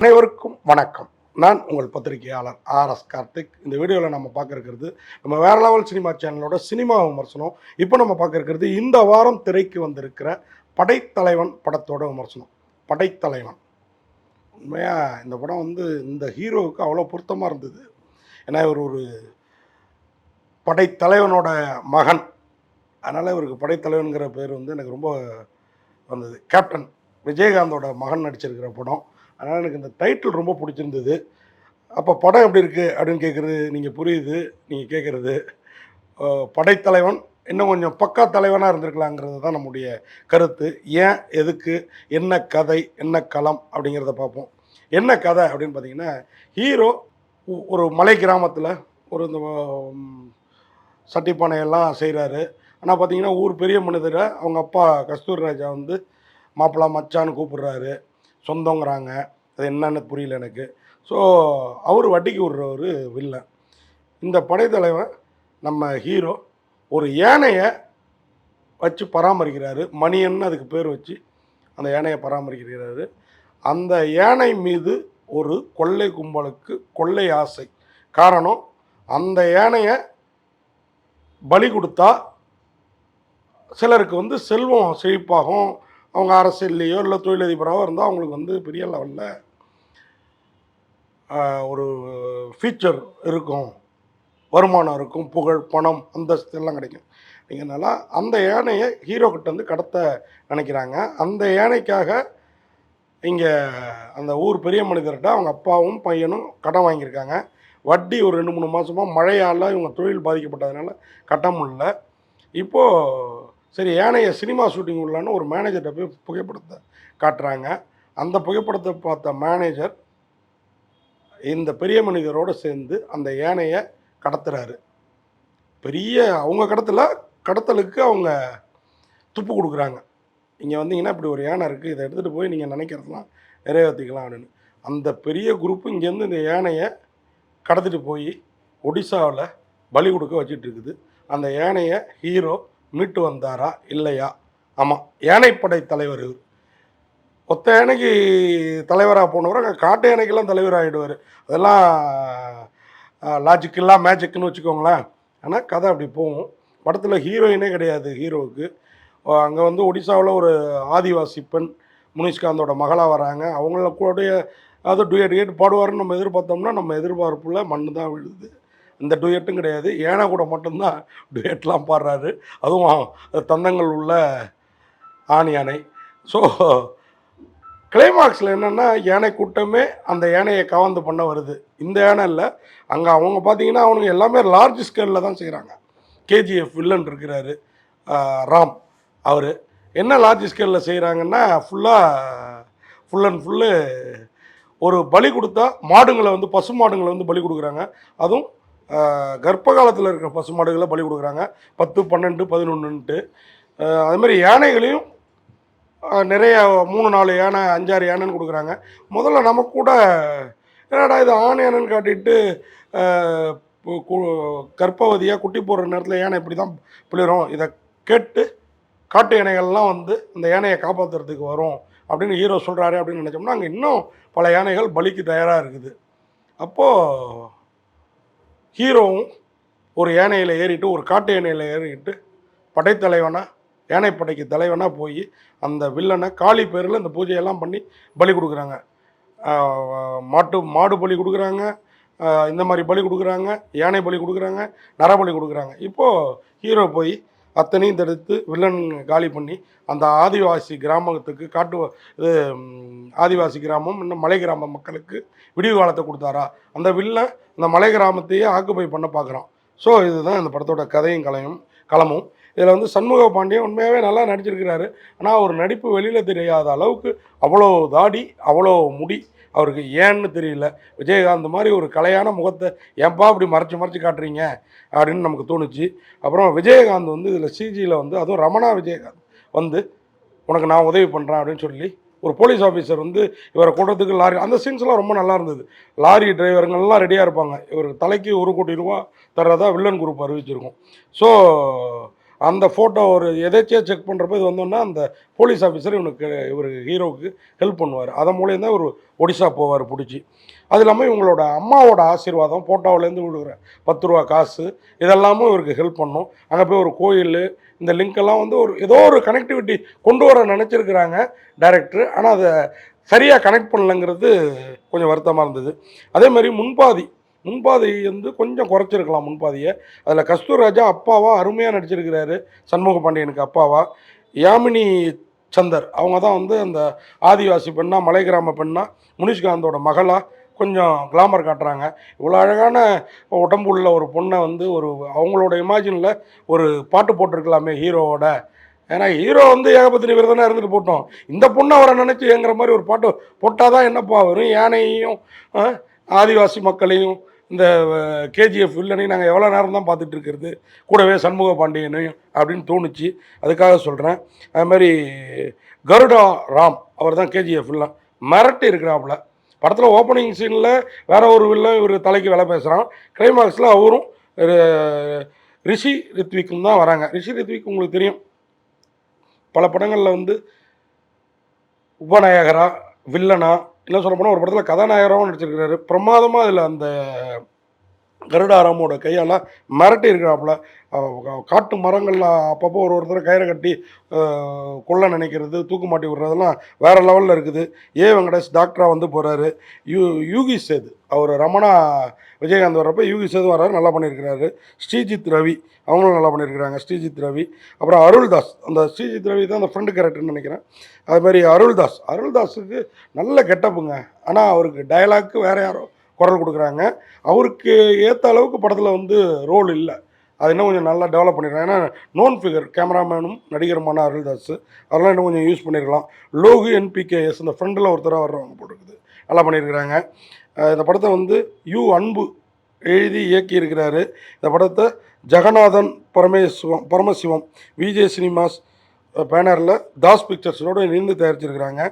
அனைவருக்கும் வணக்கம். நான் உங்கள் பத்திரிகையாளர் ஆர் எஸ் கார்த்திக். இந்த வீடியோவில் நம்ம பார்க்க இருக்கிறது நம்ம வேற லெவல் சினிமா சேனலோட சினிமா விமர்சனம். இப்போ நம்ம பார்க்க இருக்கிறது இந்த வாரம் திரைக்கு வந்திருக்கிற படைத்தலைவன் படத்தோட விமர்சனம். படைத்தலைவன். உண்மையாக இந்த படம் வந்து இந்த ஹீரோவுக்கு அவ்வளோ பொருத்தமாக இருந்தது. ஏன்னா இவர் ஒரு படைத்தலைவனோட மகன். அதனால் இவருக்கு படைத்தலைவனுங்கிற பேர் வந்து எனக்கு ரொம்ப வந்தது. கேப்டன் விஜயகாந்தோட மகன் நடிச்சிருக்கிற படம். அதனால் எனக்கு இந்த டைட்டில் ரொம்ப பிடிச்சிருந்தது. அப்போ படம் எப்படி இருக்குது அப்படின்னு கேட்குறது நீங்கள் புரியுது நீங்கள் கேட்குறது படைத்தலைவன் இன்னும் கொஞ்சம் பக்கா தலைவனாக இருந்திருக்கலாங்கிறது தான் நம்முடைய கருத்து. ஏன் எதுக்கு என்ன கதை என்ன களம் அப்படிங்கிறத பார்ப்போம். என்ன கதை அப்படின்னு பார்த்தீங்கன்னா ஹீரோ ஒரு மலை கிராமத்தில் ஒரு இந்த சட்டிப்பானையெல்லாம் செய்கிறாரு ஆனால் பார்த்தீங்கன்னா ஊர் பெரிய மனிதரை அவங்க அப்பா கஸ்தூரி ராஜா வந்து மாப்பிள்ளா மச்சான்னு கூப்பிடுறாரு. சொந்தங்கிறாங்க. அது என்னன்னு புரியல எனக்கு. ஸோ அவர் வட்டிக்கு விடுறவர் வில்லன் இந்த படைத்தலைவன் நம்ம ஹீரோ ஒரு யானையை வச்சு பராமரிக்கிறாரு. மணியன்னு அதுக்கு பேர் வச்சு அந்த யானையை பராமரிக்கிறாரு. அந்த யானை மீது ஒரு கொள்ளை கும்பலுக்கு கொள்ளை ஆசை. காரணம் அந்த யானையை பலி கொடுத்தா சிலருக்கு வந்து செல்வம் செழிப்பாகும். அவங்க அரசியல்லையோ இல்லை தொழிலதிபராகவோ இருந்தால் அவங்களுக்கு வந்து பெரிய லெவலில் ஒரு ஃபீச்சர் இருக்கும். வருமானம் இருக்கும் புகழ் பணம் அந்தஸ்து எல்லாம் கிடைக்கும். அப்படிங்கிறனால அந்த யானையை ஹீரோ கிட்ட வந்து கடத்த நினைக்கிறாங்க. அந்த யானைக்காக இங்கே அந்த ஊர் பெரிய மனிதர்கிட்ட அவங்க அப்பாவும் பையனும் கடன் வாங்கியிருக்காங்க. வட்டி ஒரு ரெண்டு மூணு மாதமாக மழையால் இவங்க தொழில் பாதிக்கப்பட்டதுனால கட்ட முடியல. இப்போது சரி யானையை சினிமா ஷூட்டிங் உள்ளான்னு ஒரு மேனேஜர்கிட்ட போய் புகைப்படத்தை காட்டுறாங்க. அந்த புகைப்படத்தை பார்த்த மேனேஜர் இந்த பெரிய மனிதரோடு சேர்ந்து அந்த யானையை கடத்துறாரு. பெரிய அவங்க கடத்தல கடத்தலுக்கு அவங்க துப்பு கொடுக்குறாங்க. இங்கே வந்தீங்கன்னா இப்படி ஒரு யானை இருக்குது இதை எடுத்துகிட்டு போய் நீங்கள் நினைக்கிறதெல்லாம் நிறைவேற்றிக்கலாம் அப்படின்னு. அந்த பெரிய குரூப்பு இங்கேருந்து இந்த யானையை கடத்திட்டு போய் ஒடிசாவில் பலி கொடுக்க வச்சிட்டு இருக்குது. அந்த யானையை ஹீரோ மீட்டு வந்தாரா இல்லையா? ஆமாம் யானைப்படை தலைவர் இவர். ஒத்த யானைக்கு தலைவராக போனவர் அங்கே காட்டு யானைக்கெல்லாம் தலைவர் ஆகிடுவார் அதெல்லாம் லாஜிக்கெல்லாம் மேஜிக்குன்னு வச்சுக்கோங்களேன். ஆனால் கதை அப்படி போகும். படத்தில் ஹீரோயினே கிடையாது ஹீரோவுக்கு. அங்கே வந்து ஒடிசாவில் ஒரு ஆதிவாசி பெண் முனிஷ்காந்தோட மகளாக வராங்க. அவங்கள கூட அது டுயட் கேட்டு பாடுவாருன்னு நம்ம எதிர்பார்த்தோம்னா நம்ம எதிர்பார்ப்பில் மண்ணு தான் விழுது. இந்த டுயட்டும் கிடையாது. ஏனா கூட மட்டும்தான் டுயட்லாம் பாடுறாரு. அதுவும் தந்தங்கள் உள்ள ஆண் யானை. ஸோ கிளைமாக்ஸில் என்னென்னா யானை கூட்டமே அந்த யானையை கவர்ந்து பண்ண வருது. இந்த யானை இல்லை. அங்கே அவங்க பார்த்தீங்கன்னா அவனுங்க எல்லாமே லார்ஜ் ஸ்கேலில் தான் செய்கிறாங்க கேஜிஎஃப் வில்லன் இருக்கிறாரு ராம் அவர். என்ன லார்ஜ் ஸ்கேலில் செய்கிறாங்கன்னா ஃபுல்லாக ஃபுல் அண்ட் ஃபுல்லு ஒரு பலி கொடுத்தா மாடுங்களை வந்து பசு மாடுங்களை வந்து பலி கொடுக்குறாங்க. அதுவும் கர்ப்ப காலத்தில் இருக்கிற பசு மாடுகளை பலி கொடுக்குறாங்க. பத்து பன்னெண்டு பதினொன்றுன்ட்டு அதுமாதிரி யானைகளையும் நிறைய மூணு நாலு யானை அஞ்சாறு யானைன்னு கொடுக்குறாங்க. முதல்ல நமக்கு கூட என்னடா இது ஆண் யானைன்னு காட்டிட்டு கர்ப்பவதியாக குட்டி போடுற நேரத்தில் யானை இப்படி தான் பிளிரும். இதை கேட்டு காட்டு யானைகள்லாம் வந்து இந்த யானையை காப்பாற்றுறதுக்கு வரும் அப்படின்னு ஹீரோ சொல்கிறாரு அப்படின்னு நினச்சோம்னா அங்கே இன்னும் பல யானைகள் பலிக்கு தயாராக இருக்குது. அப்போது ஹீரோவும் ஒரு யானையில் ஏறிட்டு ஒரு காட்டு யானையில் ஏறிட்டு படைத்தலைவனாக யானைப்படைக்கு தலைவனாக போய் அந்த வில்லனை காளி பேரில் இந்த பூஜையெல்லாம் பண்ணி பலி கொடுக்குறாங்க. மாட்டு மாடு பலி கொடுக்குறாங்க இந்த மாதிரி பலி கொடுக்குறாங்க யானை பலி கொடுக்குறாங்க நரபலி கொடுக்குறாங்க. இப்போது ஹீரோ போய் அத்தனையும் தடுத்து வில்லன் காலி பண்ணி அந்த ஆதிவாசி கிராமத்துக்கு காட்டு இது ஆதிவாசி கிராமம் இன்னும் மலை கிராம மக்களுக்கு விடிவு காலத்தை கொடுத்தாரா? அந்த வில்லன் அந்த மலை கிராமத்தையே ஆக்குபை பண்ண பார்க்குறான். ஸோ இதுதான் இந்த படத்தோட கதையும் கலையும் களமும். இதில் வந்து சண்முக பாண்டியன் உண்மையாகவே நல்லா நடிச்சிருக்கிறாரு. ஆனால் அவர் நடிப்பு வெளியில் தெரியாத அளவுக்கு அவ்வளோ தாடி அவ்வளோ முடி அவருக்கு ஏன்னு தெரியல. விஜயகாந்த் மாதிரி ஒரு கலையான முகத்தை ஏன்பா அப்படி மறைச்சு மறைச்சு காட்டுறீங்க? அப்படின்னு நமக்கு தோணுச்சு. அப்புறம் விஜயகாந்த் வந்து இதில் சிஜியில் வந்து அதுவும் ரமணா விஜயகாந்த் வந்து உனக்கு நான் உதவி பண்ணுறேன் அப்படின்னு சொல்லி ஒரு போலீஸ் ஆஃபீஸர் வந்து இவரை கூட்டத்துக்கு லாரி அந்த சீன்ஸ்லாம் ரொம்ப நல்லா இருந்தது. லாரி டிரைவருங்கள்லாம் ரெடியாக இருப்பாங்க. இவர் தலைக்கு ஒரு கோடி ரூபா தர்றதா வில்லன் குரூப் அறிவிச்சிருக்கும். ஸோ அந்த ஃபோட்டோ ஒரு எதேச்சியாக செக் பண்ணுறப்ப இது வந்தோன்னா அந்த போலீஸ் ஆஃபீஸர் இவனுக்கு இவர் ஹீரோவுக்கு ஹெல்ப் பண்ணுவார். அதன் மூலியம் தான் ஒரு ஒடிசா போவார் பிடிச்சி. அது இல்லாமல் இவங்களோட அம்மாவோட ஆசீர்வாதம் ஃபோட்டோவிலேருந்து விடுகிற பத்து ரூபா காசு இதெல்லாமும் இவருக்கு ஹெல்ப் பண்ணும். அங்கே போய் ஒரு கோயில் இந்த லிங்க் எல்லாம் வந்து ஒரு ஏதோ ஒரு கனெக்டிவிட்டி கொண்டு வர நினச்சிருக்கிறாங்க டைரக்டர் ஆனால் அதை சரியாக கனெக்ட் பண்ணலங்கிறது கொஞ்சம் வருத்தமாக இருந்தது. அதே மாதிரி முன்பாதி முன்பாதை வந்து கொஞ்சம் குறைச்சிருக்கலாம் முன்பாதையை. அதில் கஸ்தூர்ராஜா அப்பாவா அருமையாக நடிச்சிருக்கிறாரு. சண்முக பாண்டியனுக்கு அப்பாவா. யாமினி சந்தர் அவங்க தான் வந்து அந்த ஆதிவாசி பெண்ணா மலை கிராம பெண்ணா முனிஷ்காந்தோட மகளாக கொஞ்சம் கிளாமர் காட்டுறாங்க. இவ்வளோ அழகான உடம்பு உள்ள ஒரு பொண்ணை வந்து ஒரு அவங்களோட இமேஜினில் ஒரு பாட்டு போட்டிருக்கலாமே ஹீரோவோட. ஏன்னா ஹீரோ வந்து ஏகபத்தினி விரதனாக இருந்துட்டு போட்டோம். இந்த பொண்ணை அவரை நினச்சி ஏங்குற மாதிரி ஒரு பாட்டு போட்டால் தான் என்னப்பா வரும் யானையையும் ஆதிவாசி மக்களையும் இந்த கேஜிஎஃப் வில்லனையும் நாங்கள் எவ்வளோ நேரம் தான் பார்த்துட்டு இருக்கிறது? கூடவே சண்முக பாண்டியனையும் அப்படின்னு தோணுச்சு. அதுக்காக சொல்கிறேன் அது மாதிரி கருடா ராம் அவர் தான் கேஜிஎஃப் வில்லன். மிரட்டி இருக்கிறாப்புல. படத்தில் ஓப்பனிங் சீனில் வேற ஒரு வில்லன் இவர் தலைக்கு வேலை பேசுகிறான் கிளைமாக்ஸில் அவரும் ரிஷி ரித்விக்கும் தான் வராங்க. ரிஷி ரித்விக் உங்களுக்கு தெரியும். பல படங்களில் வந்து உபநாயகரா வில்லனா என்ன சொல்ல போனால் ஒரு படத்தில் கதாநாயகராகவும் நடிச்சிருக்கிறாரு. பிரமாதமாக அதில் அந்த கருடாராமோட கையால் மிரட்டி இருக்கிறாப்புல. காட்டு மரங்களில் அப்பப்போ ஒரு ஒருத்தர் கயிறை கட்டி கொள்ள நினைக்கிறது தூக்கு மாட்டி விடுறதெல்லாம் வேறு லெவலில் இருக்குது. ஏ. வெங்கடேஷ் டாக்டராக வந்து போகிறாரு யூ யூகி சேது அவர் ரமணா விஜயகாந்த் வர்றப்ப யூகி சேது வர்றாரு நல்லா பண்ணியிருக்கிறாரு. ஸ்ரீஜித் ரவி அவங்களும் நல்லா பண்ணியிருக்கிறாங்க ஸ்ரீஜித் ரவி. அப்புறம் அருள்தாஸ் அந்த ஸ்ரீஜித் ரவி தான் அந்த ஃப்ரெண்டு கேரக்டர்னு நினைக்கிறேன். அது மாதிரி அருள்தாஸ் அருள்தாஸுக்கு நல்ல கெட்டப்புங்க. ஆனால் அவருக்கு டயலாக்கு வேறு யாரோ குரல் கொடுக்குறாங்க. அவருக்கு ஏற்ற அளவுக்கு படத்தில் வந்து ரோல் இல்லை. அது இன்னும் கொஞ்சம் நல்லா டெவலப் பண்ணிடுறாங்க ஏன்னா நோன் ஃபிகர் கேமராமேனும் நடிகருமான அருள்தாஸ் அதெல்லாம் இன்னும் கொஞ்சம் யூஸ் பண்ணியிருக்கலாம் லோகு என்பிகேஎஸ் இந்த ஃப்ரெண்டில் ஒருத்தராக வர்றவங்க போட்டிருக்குது. நல்லா பண்ணியிருக்கிறாங்க இந்த படத்தை வந்து யு அன்பு எழுதி இயக்கியிருக்கிறாரு. இந்த படத்தை ஜெகநாதன் பரமேசிவம் பரமசிவம் விஜய் சினிமாஸ் பேனரில் தாஸ் பிக்சர்ஸோடு இணைந்து தயாரிச்சிருக்கிறாங்க.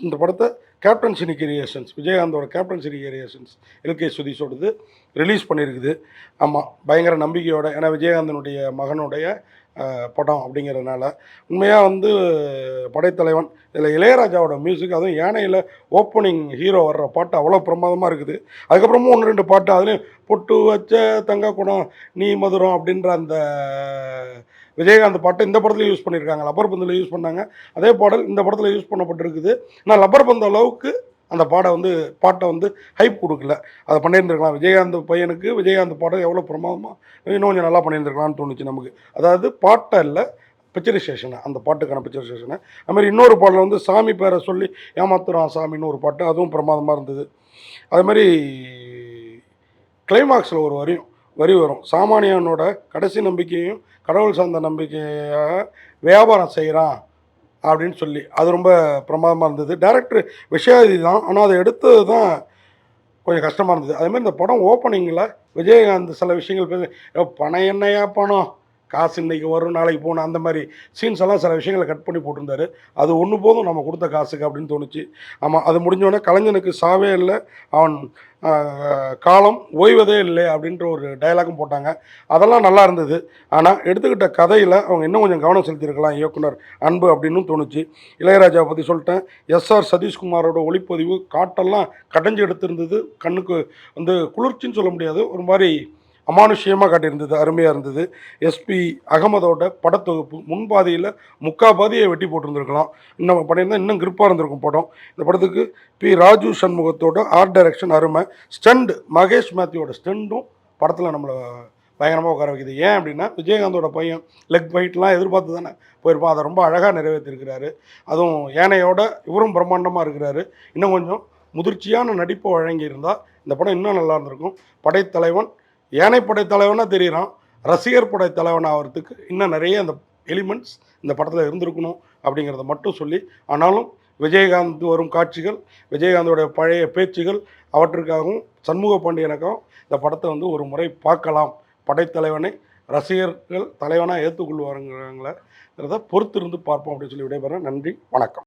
இந்த படத்தை கேப்டன் சினி கிரியேஷன்ஸ் விஜயகாந்தோட கேப்டன் சினி கிரியேஷன்ஸ் எல்கே சுதீஷோடது ரிலீஸ் பண்ணியிருக்குது. ஆமாம் பயங்கர நம்பிக்கையோட ஏன்னா விஜயகாந்தனுடைய மகனுடைய படம் அப்படிங்கிறதுனால. உண்மையாக வந்து படைத்தலைவன் இதில் இளையராஜாவோட மியூசிக் அதுவும் யானையில் ஓப்பனிங் ஹீரோ வர்ற பாட்டு அவ்வளோ பிரமாதமாக இருக்குது. அதுக்கப்புறமும் ஒன்று ரெண்டு பாட்டு அதுலேயும் பொட்டு வச்ச தங்க குடம் நீ மதுரம் அப்படின்ற அந்த விஜயகாந்த் பாட்டு இந்த படத்தில் யூஸ் பண்ணியிருக்காங்க லப்பர் பந்தில் யூஸ் பண்ணாங்க. அதே பாடல் இந்த படத்தில் யூஸ் பண்ணப்பட்டிருக்குது. ஆனால் லப்பர் பந்த அளவுக்கு அந்த பாடை வந்து பாட்டை வந்து ஹைப் கொடுக்கல. அதை பண்ணியிருந்திருக்கலாம். விஜயகாந்த் பையனுக்கு விஜயகாந்த் பாடம் எவ்வளோ பிரமாதமாக இன்னும் கொஞ்சம் நல்லா பண்ணியிருந்திருக்கலாம்னு தோணுச்சு நமக்கு. அதாவது பாட்டை இல்லை பிக்சரைசேஷனை அந்த பாட்டுக்கான பிக்சரைசேஷனை அது அதுமாதிரி இன்னொரு பாட்டில் வந்து சாமி பேரை சொல்லி ஏமாத்துறான் சாமின்னு ஒரு பாட்டு அதுவும் பிரமாதமாக இருந்தது. அது மாதிரி கிளைமாக்ஸில் ஒரு வரியும் வரி வரும். சாமானியனோட கடைசி நம்பிக்கையும் கடவுள் சார்ந்த நம்பிக்கையாக வியாபாரம் செய்கிறான் அப்படின்னு சொல்லி. அது ரொம்ப பிரமாதமாக இருந்தது. டேரக்டர் விஷயாதி தான். ஆனால் அதை எடுத்தது தான் கொஞ்சம் கஷ்டமாக இருந்தது. அதேமாதிரி இந்த படம் ஓப்பனிங்கில் விஜயகாந்த் சில விஷயங்கள் பேச பணம் என்னையா பணம்? காசு இன்னைக்கு வரும் நாளைக்கு போகணும் அந்த மாதிரி சீன்ஸ் எல்லாம் சில விஷயங்களை கட் பண்ணி போட்டிருந்தாரு. அது ஒன்று போதும் நம்ம கொடுத்த காசுக்கு அப்படின்னு தோணுச்சு. ஆமாம் அது முடிஞ்சோடனே கலைஞனுக்கு சாவே இல்லை அவன் காலம் ஓய்வதே இல்லை அப்படின்ற ஒரு டயலாகும் போட்டாங்க. அதெல்லாம் நல்லா இருந்தது. ஆனால் எடுத்துக்கிட்ட கதையில் அவங்க இன்னும் கொஞ்சம் கவனம் செலுத்தியிருக்கலாம் இயக்குனர் அன்பு அப்படின்னு தோணுச்சு. இளையராஜாவை பற்றி சொல்லிட்டேன். எஸ்ஆர் சதீஷ்குமாரோட ஒளிப்பதிவு காட்டெல்லாம் கடைஞ்சு எடுத்திருந்தது கண்ணுக்கு வந்து குளிர்ச்சின்னு சொல்ல முடியாது. ஒரு மாதிரி அமானுஷ்யமாக காட்டியிருந்தது அருமையாக இருந்தது. எஸ்பி அகமதோட படத்தொகுப்பு முன்பாதியில் முக்கா பாதியை வெட்டி போட்டிருந்துருக்கலாம். இன்னும் பண்ணியிருந்தால் இன்னும் கிரிப்பாக இருந்திருக்கும் படம். இந்த படத்துக்கு பி ராஜு சண்முகத்தோட ஆர்ட் டைரக்ஷன் அருமை. ஸ்டண்ட் மகேஷ் மேத்யூவோட ஸ்டண்டும் படத்தில் நம்மளை பயங்கரமாக உட்கார வைக்குது. ஏன் அப்படின்னா விஜயகாந்தோட பையன் லெக் ஃபைட்லாம் எதிர்பார்த்து தானே போயிருப்பான். அதை ரொம்ப அழகாக நிறைவேற்றிருக்கிறாரு. அதுவும் ஏனையோட இவரும் பிரம்மாண்டமாக இருக்கிறாரு. இன்னும் கொஞ்சம் முதிர்ச்சியான நடிப்பை வழங்கியிருந்தால் இந்த படம் இன்னும் நல்லா இருந்திருக்கும். படைத்தலைவன் ஏனை படைத்தலைவனாக தெரியிறான். ரசிகர் படைத்தலைவன் ஆகிறதுக்கு இன்னும் நிறைய அந்த எலிமெண்ட்ஸ் இந்த படத்தில் இருந்திருக்கணும் அப்படிங்கிறத மட்டும் சொல்லி ஆனாலும் விஜயகாந்த் வரும் காட்சிகள் விஜயகாந்தோட பழைய பேச்சுகள் அவற்றுக்காகவும் சண்முக பாண்டியனுக்காகவும் இந்த படத்தை வந்து ஒரு முறை பார்க்கலாம். படைத்தலைவனை ரசிகர்கள் தலைவனாக ஏற்றுக்கொள்வாருங்கிறத பொறுத்திருந்து பார்ப்போம் அப்படின்னு சொல்லி விடைபெறேன். நன்றி வணக்கம்.